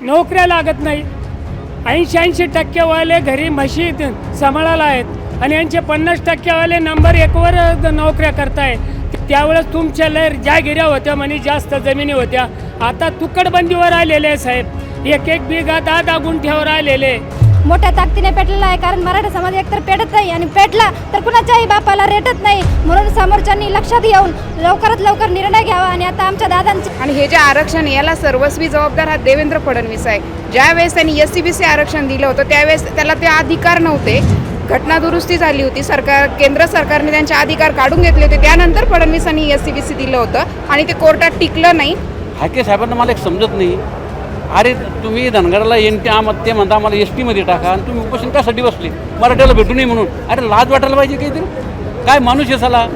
नोकऱ्या लागत नाही. ऐंशी ऐंशी टक्केवाले घरी म्हशी सांभाळायला आहेत आणि यांचे पन्नास टक्केवाले नंबर एकवर नोकऱ्या करताय. त्यावेळेस तुमच्या लयर ज्या गिऱ्या होत्या म्हणजे जास्त जमिनी होत्या. आता तुकडबंदीवर आलेले आहे साहेब. एक एक बिघा दहा दहा गुंठ्यावर आलेले. मोठ्या ताकदीने पेटलेला आहे. कारण मराठा समाज एकतर पेटत नाही आणि पेटला तर कुणाच्याही बापाला रेटत नाही. म्हणून समोरच्यांनी लक्षात घेऊन लवकरात लवकर निर्णय घ्यावा आणि आता आमच्या दादांची आणि हे जे आरक्षण आहे, याला सर्वस्वी जबाबदार हा देवेंद्र फडणवीस आहे. ज्यावेळेस त्यांनी एस सी बी सी आरक्षण दिलं होतं त्यावेळेस त्याला ते अधिकार नव्हते. घटना दुरुस्ती झाली होती. सरकार केंद्र सरकारने त्यांचे अधिकार काढून घेतले होते. त्यानंतर फडणवीसांनी एस सी बी सी दिलं होतं आणि ते कोर्टात टिकलं नाही. हाके साहेबांना मला एक समजत नाही. अरे तुम्ही धनगराला एन टी आम ते म्हणता आम्हाला एस टीमध्ये टाका आणि तुम्ही उपोषण कशासाठी बसले. मराठ्याला भेटू नये म्हणून. अरे लाज वाटायला पाहिजे काहीतरी काय माणूस आहे सला?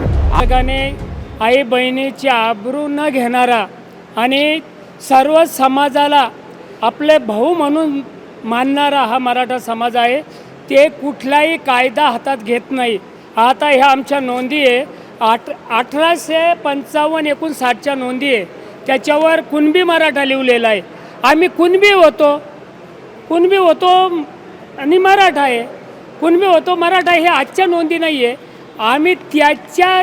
आगाने आई बहिणीची आबरू न घेणारा आणि सर्व समाजाला आपले भाऊ म्हणून मानणारा हा मराठा समाज आहे. ते कुठलाही कायदा हातात घेत नाही. आता ह्या आमच्या नोंदी आहे. आठ अठराशे पंचावन्न एकोणसाठच्या नोंदी आहे. त्याच्यावर कुणबी मराठा लिहिलेला आहे. आम्ही कुणबी होतो. कुणबी होतो आणि मराठा आहे. कुणबी होतो मराठा हे आजच्या नोंदी नाही आहे आम्ही त्याच्या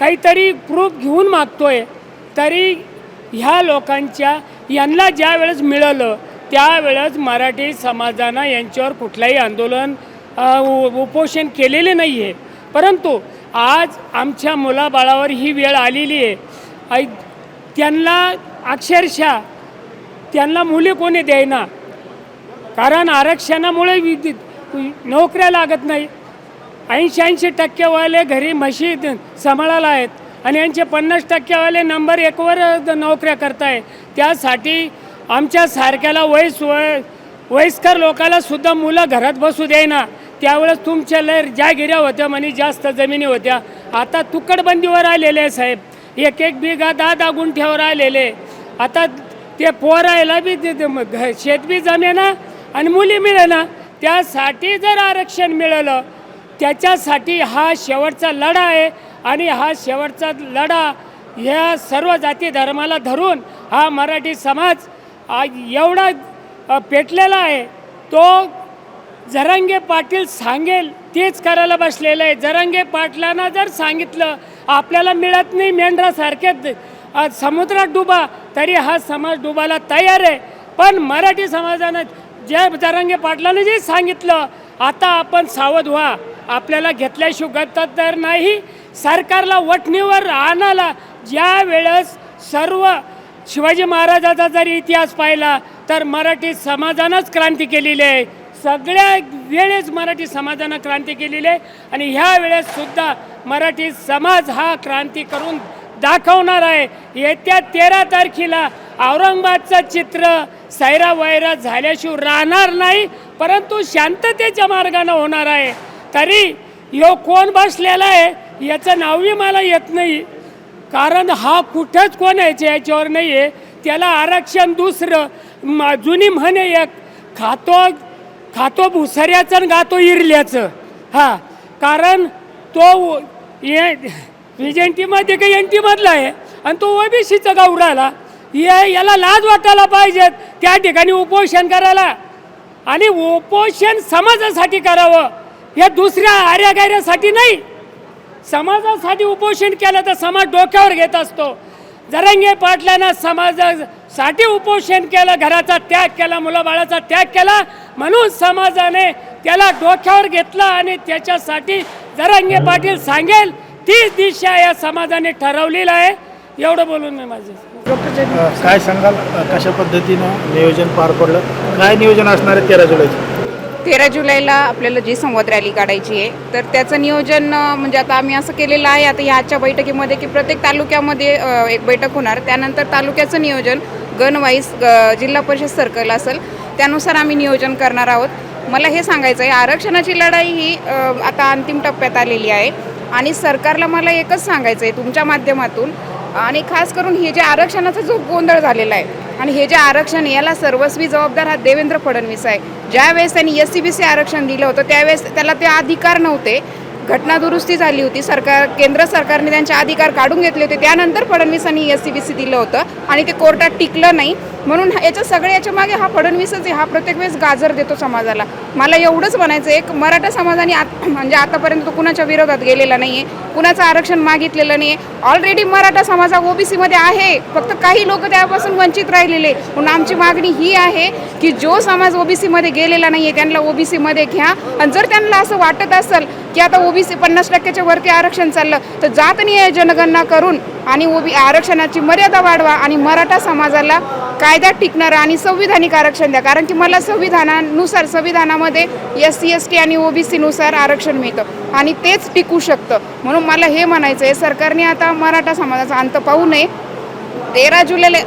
काहीतरी प्रूफ घेऊन मागतोय. तरी ह्या लोकांच्या यांना ज्या वेळेस मिळालं त्यावेळेस मराठी समाजानं यांच्यावर कुठलंही आंदोलन उपोषण केलेले नाही आहे परंतु आज आमच्या मुलाबाळावर ही वेळ आलेली आहे. त्यांना अक्षरशः त्यांना मुली कोणी द्यायना कारण आरक्षणामुळे विद्युत नोकऱ्या लागत नाही. ऐंशी ऐंशी टक्केवाले घरी म्हशी सांभाळायला आहेत आणि यांचे पन्नास टक्केवाले नंबर एकवर नोकऱ्या करताय. त्यासाठी आमच्या सारख्याला वयस वय वयस्कर लोकाला सुद्धा मुलं घरात बसू द्यायना त्यावेळेस तुमच्या लय ज्या गिऱ्या होत्या म्हणे जास्त जमिनी होत्या. आता तुकडबंदीवर आलेले आहे साहेब. एक एक बिघा दहा दहा गुंठ्यावर आलेले. आता ते पोरायला बी ते- घ- शेत बी जमेना आणि मुली मिळेना. त्यासाठी जर आरक्षण मिळालं त्याच्यासाठी हा शेवटचा लढा आहे आणि हा शेवटचा लढा ह्या सर्व जाती धर्माला धरून हा मराठी समाज एवढा पेटलेला आहे. तो जरांगे पाटील सांगेल तेच करायला बसलेलं आहे. जरांगे पाटलांना जर सांगितलं आपल्याला मिळत नाही मेंढरासारखेच आज समुद्रात डुबा तरी हा समाज डुबायला तयार आहे. पण मराठी समाजानं ज्या जरांगे पाटलानं जे सांगितलं आता आपण सावध व्हा. आपल्याला घेतल्याशिवाय तर नाही. सरकारला वठणीवर आणायला ज्या वेळेस सर्व शिवाजी महाराजाचा जर इतिहास पाहिला तर मराठी समाजानंच क्रांती केलेली आहे. सगळ्या वेळेस मराठी समाजानं क्रांती केलेली आहे. आणि ह्या वेळेस सुद्धा मराठी समाज हा क्रांती करून दाखवणार आहे. येत्या तेरा तारखेला औरंगाबादचं चित्र सैरा वैरा झाल्याशिवाय राहणार नाही परंतु शांततेच्या मार्गानं होणार आहे. तरी यो कोण बसलेला आहे याचं नावही मला येत नाही. कारण हा कुठंच कोण याच्या याच्यावर नाही आहे त्याला आरक्षण दुसरं जुनी म्हणे एक खातो खातो भुसऱ्याचं आणि गातो इरल्याचं. हा कारण तो ये टीमध्ये काही एन टीमधला आहे? आणि तो ओबीसीचा गावराला ये याला लाज वाटायला पाहिजेत. त्या ठिकाणी उपोषण करायला. आणि उपोषण समाजासाठी करावं. हे दुसऱ्या आर्यागाऱ्यासाठी नाही. समाजासाठी उपोषण केलं तर समाज डोक्यावर घेत असतो. जरंगे पाटल्यानं समाजासाठी उपोषण केलं घराचा त्याग केला मुलाबाळाचा त्याग केला म्हणून समाजाने त्याला डोक्यावर घेतलं आणि त्याच्यासाठी जरंगे पाटील सांगेल तीच दिशा या समाजाने ठरवलेलं आहे. एवढं बोलून मी माझं. काय सांगाल? कशा पद्धतीनं नियोजन पार पडलं? काय नियोजन असणार आहे तेरा जुलैचं? तेरा जुलैला आपल्याला जी संवाद रॅली काढायची आहे तर त्याचं नियोजन म्हणजे आता आम्ही असं केलेलं आहे आता ह्या आजच्या बैठकीमध्ये की प्रत्येक तालुक्यामध्ये एक बैठक होणार. त्यानंतर तालुक्याचं नियोजन गण वाईज जिल्हा परिषद सर्कल असेल त्यानुसार आम्ही नियोजन करणार आहोत. मला हे सांगायचं आहे आरक्षणाची लढाई ही आता अंतिम टप्प्यात आलेली आहे. आणि सरकारला मला एकच सांगायचं आहे तुमच्या माध्यमातून आणि खास करून हे जे आरक्षणाचा जो गोंधळ झालेला आहे आणि हे जे आरक्षण याला सर्वस्वी जबाबदार हा देवेंद्र फडणवीस आहे. ज्यावेळेस त्यांनी एस सी बी सी आरक्षण दिलं होतं त्यावेळेस त्याला ते अधिकार नव्हते. घटना दुरुस्ती झाली होती सरकार केंद्र सरकारने त्यांचे अधिकार काढून घेतले होते त्यानंतर फडणवीसांनी एस सी बी सी दिलं होतं आणि ते कोर्टात टिकलं नाही. म्हणून याच्या सगळ्या याच्या मागे हा फडणवीसच आहे हा प्रत्येक वेळेस गाजर देतो समाजाला. मला एवढंच म्हणायचं एक मराठा समाजाने आत म्हणजे आतापर्यंत तो कुणाच्या विरोधात गेलेला नाही आहे कुणाचं आरक्षण मागितलेलं नाही आहे ऑलरेडी मराठा समाज हा ओबीसीमध्ये आहे फक्त काही लोक त्यापासून वंचित राहिलेले म्हणून आमची मागणी ही आहे की जो समाज ओबीसीमध्ये गेलेला नाही आहे त्यांना ओबीसीमध्ये घ्या. आणि जर त्यांना असं वाटत असेल की आता ओबीसी पन्नास टक्क्याच्या वरती आरक्षण चाललं तर जातनीय जनगणना करून आणि ओबी आरक्षणाची मर्यादा वाढवा आणि मराठा समाजाला कायद्यात टिकणारं आणि संविधानिक आरक्षण द्या. कारण की मला संविधानानुसार संविधानामध्ये एस सी एस टी आणि ओबीसीनुसार आरक्षण मिळतं. आणि तेच टिकू शकतं. म्हणून मला हे म्हणायचं आहे सरकारने आता मराठा समाजाचा अंत पाहू नये. तेरा जुलैला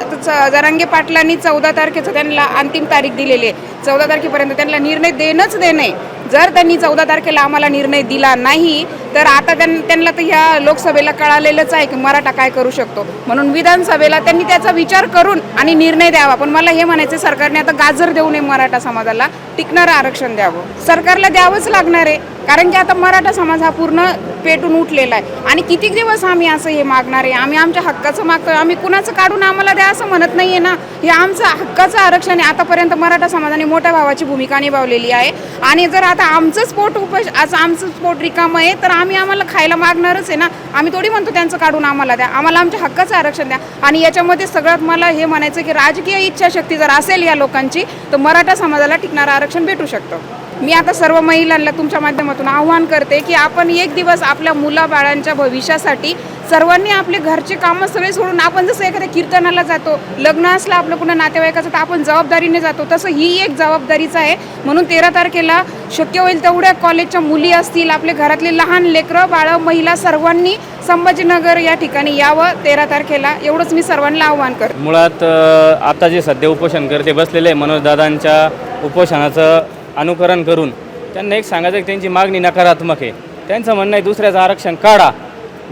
जरांगे पाटलांनी चौदा तारखेचं त्यांना अंतिम तारीख दिलेली आहे. चौदा तारखेपर्यंत त्यांना निर्णय देणंच देणे जर त्यांनी चौदा तारखेला आम्हाला निर्णय दिला नाही तर आता त्यां त्यांना तर ह्या लोकसभेला कळालेलंच आहे की मराठा काय करू शकतो. म्हणून विधानसभेला त्यांनी त्याचा विचार करून आणि निर्णय द्यावा. पण मला हे म्हणायचं सरकारने आता गाजर देऊ नये मराठा समाजाला. टिकणारं आरक्षण द्यावं. सरकारला द्यावंच लागणार आहे. कारण की आता मराठा समाज हा पूर्ण पेटून उठलेला आहे. आणि किती दिवस आम्ही असं हे मागणार आहे? आम्ही आमच्या हक्काचं मागतोय आम्ही कुणाचं काढून आम्हाला द्या असं म्हणत नाही आहे ना. हे आमचं हक्काचं आरक्षण आहे. आतापर्यंत मराठा समाजाने मोठ्या भावाची भूमिका निभावलेली आहे. आणि जर आता आमचंच पोट उपश आज आमचं पोट रिकामं आहे तर आम्ही आम्हाला खायला मागणारच आहे ना. आम्ही थोडी म्हणतो त्यांचं काढून आम्हाला द्या. आम्हाला आमच्या हक्काचं आरक्षण द्या. आणि याच्यामध्ये सगळ्यात मला हे म्हणायचं की राजकीय इच्छाशक्ती जर असेल या लोकांची तर मराठा समाजाला टिकणारं आरक्षण भेटू शकतं. मी आता सर्व महिलांना तुमच्या माध्यमातून आव्हान करते की आपण एक दिवस आपल्या मुलाबाळांच्या भविष्यासाठी सर्वांनी आपले घरचे कामं सगळे सोडून आपण जसं एखाद्या कीर्तनाला जातो लग्न असलं आपलं कुणा नातेवाईकाचं तर आपण जबाबदारीने जातो. तसं ही एक जबाबदारीचं आहे. म्हणून तेरा तारखेला शक्य होईल तेवढ्या कॉलेजच्या मुली असतील आपले घरातले लहान लेकरं बाळं महिला सर्वांनी संभाजीनगर या ठिकाणी यावं तेरा तारखेला. एवढंच मी सर्वांना आव्हान कर मुळात आता जे सध्या उपोषण करते बसलेले मनोजदादांच्या उपोषणाचं अनुकरण करून त्यांना एक सांगायचं की त्यांची मागणी नकारात्मक आहे. त्यांचं म्हणणं आहे दुसऱ्याचं आरक्षण काढा.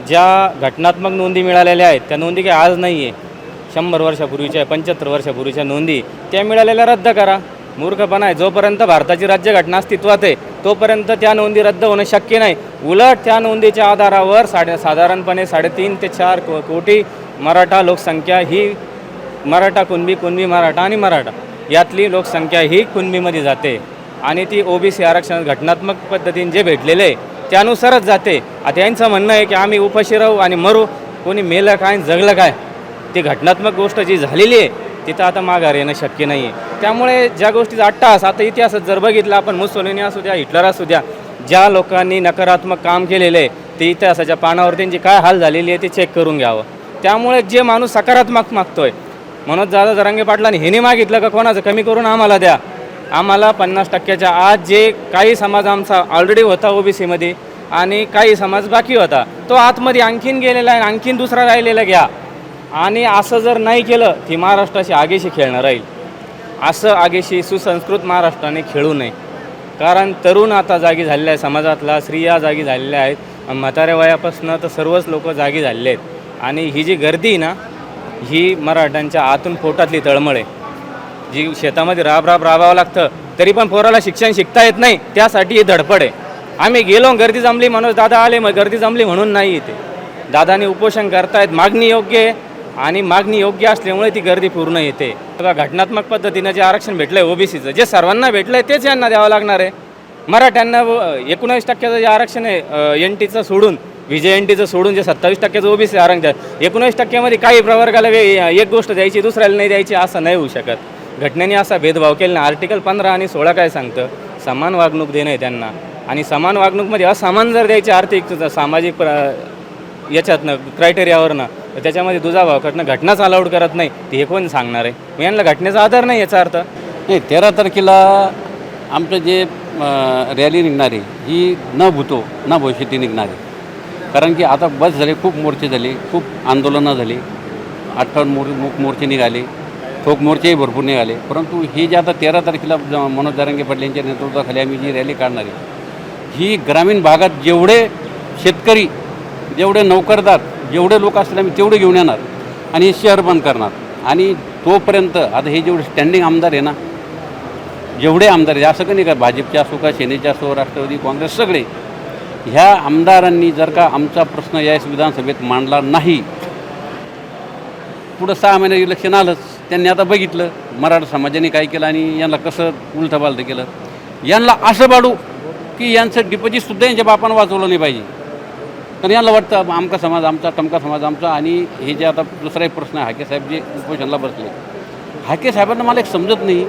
ज्या घटनात्मक नोंदी मिळालेल्या आहेत त्या नोंदी काही आज नाही आहे शंभर वर्षापूर्वीच्या पंच्याहत्तर वर्षापूर्वीच्या नोंदी त्या मिळालेल्या रद्द करा. मूर्खपणा आहे. जोपर्यंत भारताची राज्यघटना अस्तित्वात आहे तोपर्यंत त्या नोंदी रद्द होणं शक्य नाही. उलट त्या नोंदीच्या आधारावर साडे साधारणपणे साडेतीन ते चार को कोटी मराठा लोकसंख्या ही मराठा कुणबी कुणबी मराठा आणि मराठा. यातली लोकसंख्या ही कुणबीमध्ये जाते. आणि ती ओबीसी आरक्षण घटनात्मक पद्धतीने जे भेटलेले आहे त्यानुसारच जाते. आता यांचं म्हणणं आहे की आम्ही उपाशी राहू आणि मरू. कोणी मेलं काय आणि जगलं काय ती घटनात्मक गोष्ट जी झालेली आहे तिथं आता माघार येणं शक्य नाही आहे त्यामुळे ज्या गोष्टीचा अट्टास आता इतिहासात जर बघितलं आपण मुसोलिनी असू द्या हिटलर असू द्या ज्या लोकांनी नकारात्मक काम केलेलं आहे ते इतिहासाच्या पानावर त्यांची काय हाल झालेली आहे ते चेक करून घ्यावं. त्यामुळे जे माणूस सकारात्मक मागतोय मनोज दादा जरांगे पाटलांनी ह्याने मागितलं का कोणाचं कमी करून आम्हाला द्या. आम्हाला पन्नास टक्क्याच्या आज जे काही समाज आमचा ऑलरेडी होता ओबीसीमध्ये आणि काही समाज बाकी होता तो आतमध्ये आणखीन गेलेला आहे आणखीन दुसरा राहिलेला घ्या. आणि असं जर नाही केलं की महाराष्ट्राशी आगेशी खेळणं राहील. असं आगेशी सुसंस्कृत महाराष्ट्राने खेळू नये. कारण तरुण आता जागी झालेले आहे समाजातला स्त्रिया जागी झालेल्या आहेत. म्हाताऱ्या वयापासून तर सर्वच लोक जागी झालेले आहेत. आणि ही जी गर्दी आहे ना ही मराठ्यांच्या आतून पोटातली तळमळ आहे. जी शेतामध्ये राब राब राबावं लागतं तरी पण पोराला शिक्षण शिकता येत नाही त्यासाठी ही धडपड आहे. आम्ही गेलो गर्दी जमली म्हणून दादा आले मग गर्दी जमली म्हणून नाही इथे. दादाने उपोषण करतायत मागणी योग्य आहे आणि मागणी योग्य असल्यामुळे ती गर्दी पूर्ण येते. बघा घटनात्मक पद्धतीनं जे आरक्षण भेटलं आहे ओबीसीचं जे सर्वांना भेटलं आहे तेच यांना द्यावं लागणार आहे. मराठ्यांना एकोणावीस टक्क्याचं जे आरक्षण आहे एन टीचं सोडून विजय एन टीचं सोडून जे सत्तावीस टक्क्याचं ओबीसी आरक्षण एकोणावीस टक्क्यामध्ये काही प्रवर्गाला वे एक गोष्ट द्यायची दुसऱ्याला नाही द्यायची असं नाही होऊ शकत. घटनेने असा भेदभाव केला ना आर्टिकल पंधरा आणि सोळा काय सांगतं? समान वागणूक देणं आहे त्यांना. आणि समान वागणूकमध्ये असमान जर द्यायची आर्थिक सामाजिक प्र- याच्यातनं क्रायटेरियावरनं तर त्याच्यामध्ये दुजाभाव करणं घटनाच अलाउड करत नाही ते हे कोण सांगणार आहे? मग यांना घटनेचा आधार नाही याचा अर्थ. नाही तेरा तारखेला आमचं जे रॅली निघणारी ही न भूतो न भविष्यती निघणारी. कारण की आता बस झाले खूप मोर्चे झाले खूप आंदोलनं झाली अठ्ठावन्न मोर मूक मोर्चे निघाले. ठोक मोर्चेही भरपूर निघाले. परंतु ही जी आता तेरा तारखेला मनोज दारंगे पाटील यांच्या नेतृत्वाखाली आम्ही जी रॅली काढणार आहे ही ग्रामीण भागात जेवढे शेतकरी जेवढे नोकरदार जेवढे लोक असतील आम्ही तेवढे घेऊन येणार आणि हे शहर बंद करणार. आणि तोपर्यंत आता हे जेवढे स्टँडिंग आमदार आहे ना जेवढे आमदार आहे असं का नाही का भाजपचे असो का सेनेचे असो राष्ट्रवादी काँग्रेस सगळे ह्या आमदारांनी जर का आमचा प्रश्न या विधानसभेत मांडला नाही पुढं सहा महिन्यात इलेक्शन आलंच. त्यांनी आता बघितलं मराठा समाजाने काय केलं आणि यांना कसं उलथं केलं. यांना असं पाडू की यांचं डिपॉझिटसुद्धा यांच्या बापानं वाचवलं नाही पाहिजे. तर यांना वाटतं आमका समाज आमचा टमका समाज आमचा आणि हे जे आता दुसरा एक प्रश्न आहे हाके साहेब जे उपोषणला बसले. हाके साहेबांना मला एक समजत नाही.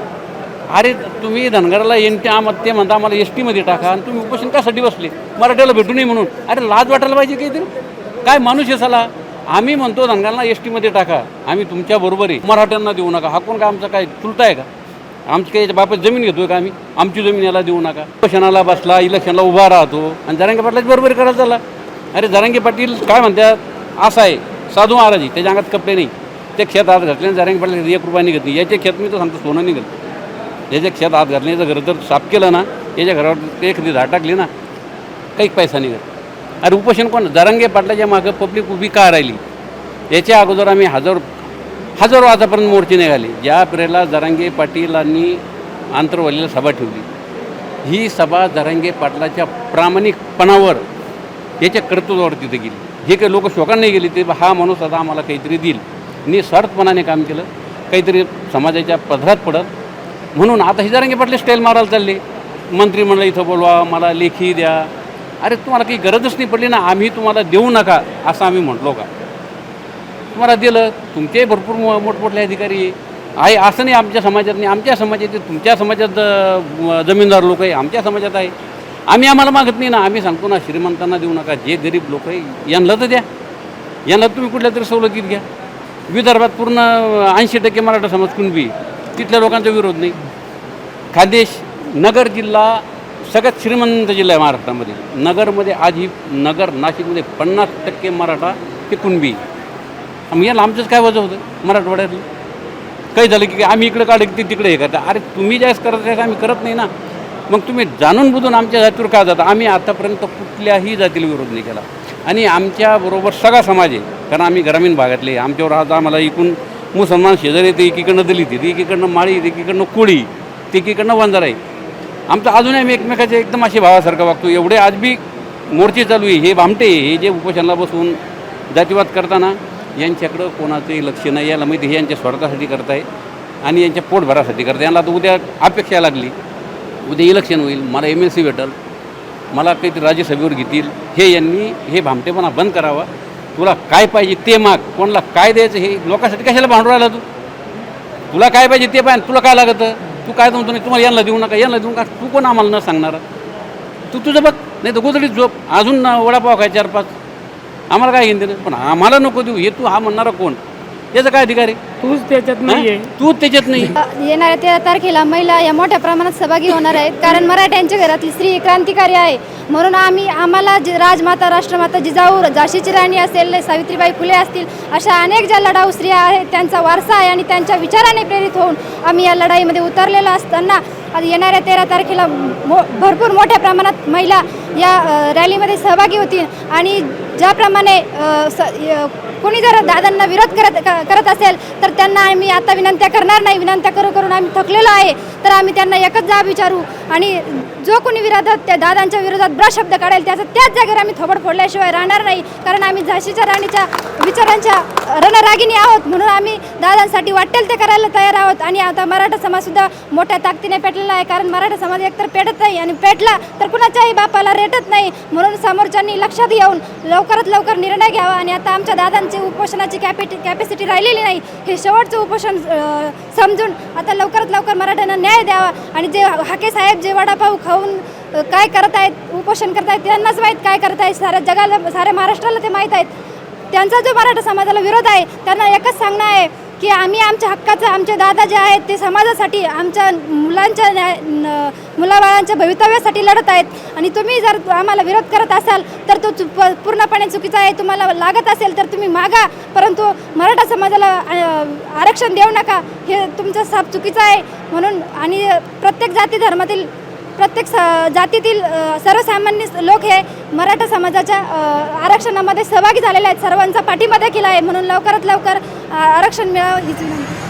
अरे तुम्ही धनगराला एन टी आम ते म्हणता आम्हाला एस टीमध्ये टाका आणि तुम्ही उपोषण कासाठी बसले? मराठ्याला भेटू नये म्हणून. अरे लाज वाटायला पाहिजे काहीतरी काय माणूस आहे सला? आम्ही म्हणतो धनगराला एस टीमध्ये टाका. आम्ही तुमच्याबरोबर आहे मराठ्यांना देऊ नका. हा कोण काय आमचा काय चुलता आहे का? आमची काही याच्या जमीन घेतोय का आम्ही? आमची जमीन याला देऊ नका. इलेक्शनाला बसला इलेक्शनला उभा राहतो. आणि जरांगे पाटलाच बरोबर करायला झाला अरे जरांगे पाटील काय म्हणतात असं आहे. साधू महाराजी त्याच्या अंगात कपडे नाही. ते खेत हात घातले आणि जरांगे पाटील एक रुपया निघत नाही याचे खेत मी तर सांगतो सोनं निघत याच्या खेत हात घातल्याचं घर जर साफ केलं ना याच्या घरावर ते एखादी झाड टाकली ना काही पैसा निघत अरे उपोषण कोण? जरांगे पाटलाच्या मागं पब्लिक उभी का राहिली? याच्या अगोदर आम्ही हजार हजारो आतापर्यंत मोर्चे निघाले. ज्या प्रेला जरांगे पाटीलांनी आंतरवालीला सभा ठेवली. ही सभा जरांगे पाटलाच्या प्रामाणिकपणावर याच्या कर्तृत्वावर तिथे गेली. हे काही लोक शोकान गेली ते हा माणूस आता आम्हाला काहीतरी देईल. निस्वार्थपणाने काम केलं. काहीतरी समाजाच्या पदरात पडत. म्हणून आता ही जरांगे पाटले स्टाईल मारायला चालले. मंत्रिमंडळ इथं बोलवा मला लेखी द्या. अरे तुम्हाला काही गरजच नाही पडली ना आम्ही तुम्हाला देऊ नका असं आम्ही म्हटलो का? तुम्हाला दिलं तुमचे भरपूर मो मोठमोठे अधिकारी आहे. असं नाही आमच्या समाजात नाही आमच्या समाजात तुमच्या समाजात जमीनदार लोक आहे आमच्या समाजात आहे. आम्ही आम्हाला मागत नाही ना आम्ही सांगतो ना श्रीमंतांना देऊ नका जे गरीब लोक आहे यांना तर द्या. यांना तुम्ही कुठल्या तरी सवलतीत घ्या. विदर्भात पूर्ण ऐंशी टक्के मराठा समाज कुणबी तिथल्या लोकांचा विरोध नाही. खानदेश नगर जिल्हा सगळ्यात श्रीमंत जिल्हा आहे महाराष्ट्रामध्ये. नगरमध्ये आज ही नगर नाशिकमध्ये पन्नास टक्के मराठा ते कुणबी मग याला आमचंच काय वजह होतं? मराठवाड्यातलं. काही झालं की आम्ही इकडे काढलं की ते तिकडे हे करता अरे तुम्ही ज्यास करत आहे आम्ही करत नाही ना. मग तुम्ही जाणून बुजून आमच्या जातीवर का जाता? आम्ही आतापर्यंत कुठल्याही जातीला विरोध नाही केला. आणि आमच्याबरोबर सगळा समाज आहे. कारण आम्ही ग्रामीण भागातले. आमच्यावर आज आम्हाला एकूण मुसलमान शेजारी येते एकीकडनं दलित येते एकीकडनं माळी येते एकीकडनं कोळी ते एकीकडनं वंजारा आहे. आमचं अजूनही आम्ही एकमेकाचे एकदम असे भावासारखं वागतो. एवढे आज बी मोर्चे चालू आहे. हे भामटे हे जे उपोषणाला बसून जातीवाद करताना यांच्याकडं कोणाचंही लक्ष नाही. याला माहिती हे यांच्या स्वार्थासाठी करताय आणि यांच्या पोटभरासाठी करताय. यांना आता उद्या अपेक्षा लागली. उद्या इलेक्शन होईल. मला एम एल सी भेटल. मला काहीतरी राज्यसभेवर घेतील. हे यांनी हे भामटेपणा बंद करावा. तुला काय पाहिजे ते माग. कोणाला काय द्यायचं हे लोकांसाठी कशाला भांडू राहिला तू? तुला काय पाहिजे ते पाहिजे तुला काय लागतं? तू काय म्हणतो नाही तुम्हाला यांना देऊ नका यांना देऊ नका तू कोण आम्हाला न सांगणार? तू तुझं बघ नाही तर गोदडीत झोप. अजून ना वडापाव काय चार पाच. आम्हाला काय घेऊन पण आम्हाला नको देऊ हे तू हा म्हणणारा कोण? याचा काय अधिकार? आहे तूच त्याच्यात नाही हं? तू त्याच्यात नाही. येणाऱ्या तेरा तारखेला महिला या मोठ्या प्रमाणात सहभागी होणार आहेत. कारण मराठ्यांच्या घरातली स्त्री क्रांतिकारी आहे. म्हणून आम्ही आम्हाला जी राजमाता राष्ट्रमाता जिजाऊ झाशीची राणी असेल सावित्रीबाई फुले असतील अशा अनेक ज्या लढाऊ स्त्रिया आहेत त्यांचा वारसा आहे आणि त्यांच्या विचाराने प्रेरित होऊन आम्ही या लढाईमध्ये उतरलेलो असताना येणाऱ्या तेरा तारखेला मो भरपूर मोठ्या प्रमाणात महिला या रॅलीमध्ये सहभागी होतील. आणि ज्याप्रमाणे स कोणी जर दादांना विरोध करत करत असेल तर त्यांना आम्ही आता विनंत्या करणार नाही. विनंत्या करू करून आम्ही थकलेलो आहे. तर आम्ही त्यांना एकच जाब विचारू. आणि जो कोणी विरोधात त्या दादांच्या विरोधात ब्रशब्द काढेल त्याचं त्याच जागेवर आम्ही थोबड फोडल्याशिवाय राहणार नाही. कारण आम्ही झाशीच्या राणीच्या विचारांच्या रणरागिनी आहोत. म्हणून आम्ही दादांसाठी वाटेल ते करायला तयार आहोत. आणि आता मराठा समाजसुद्धा मोठ्या ताकदीने पेटलेला आहे. कारण मराठा समाज एकतर पेटत नाही आणि पेटला तर कुणाच्याही बापाला रेटत नाही. म्हणून समोरच्यांनी लक्षात घेऊन लवकरात लवकर निर्णय घ्यावा. आणि आता आमच्या दादांची उपोषणाची कॅपॅटि कॅपॅसिटी राहिलेली नाही. हे शेवटचं उपोषण समजून आता लवकरात लवकर मराठ्यांना न्याय द्यावा. आणि जे हाके साहेब जे वडापाव खाऊन काय करत आहेत उपोषण करत आहेत त्यांनाच माहीत काय करत आहेत साऱ्या जगाला साऱ्या महाराष्ट्राला ते माहीत आहेत. त्यांचा जो मराठा समाजाला विरोध आहे त्यांना एकच सांगणं आहे की आम्ही आमच्या हक्काचं आमचे दादा जे आहेत ते समाजासाठी आमच्या मुलांच्या न्याय मुलाबाळांच्या भवितव्यासाठी लढत आहेत. आणि तुम्ही जर आम्हाला विरोध करत असाल तर तो चु- पूर्णपणे चुकीचा आहे. तुम्हाला लागत असेल तर तुम्ही मागा. परंतु मराठा समाजाला आरक्षण देऊ नका. हे तुमचं साप चुकीचं आहे. म्हणून आणि प्रत्येक जाती धर्मातील प्रत्येक स जातीतील सर्वसामान्य लोक हे मराठा समाजाच्या आरक्षणामध्ये सहभागी झालेले आहेत. सर्वांचा पाठिंबा देखील आहे. म्हणून लवकरात लवकर आरक्षण मिळावं हीच विनंती.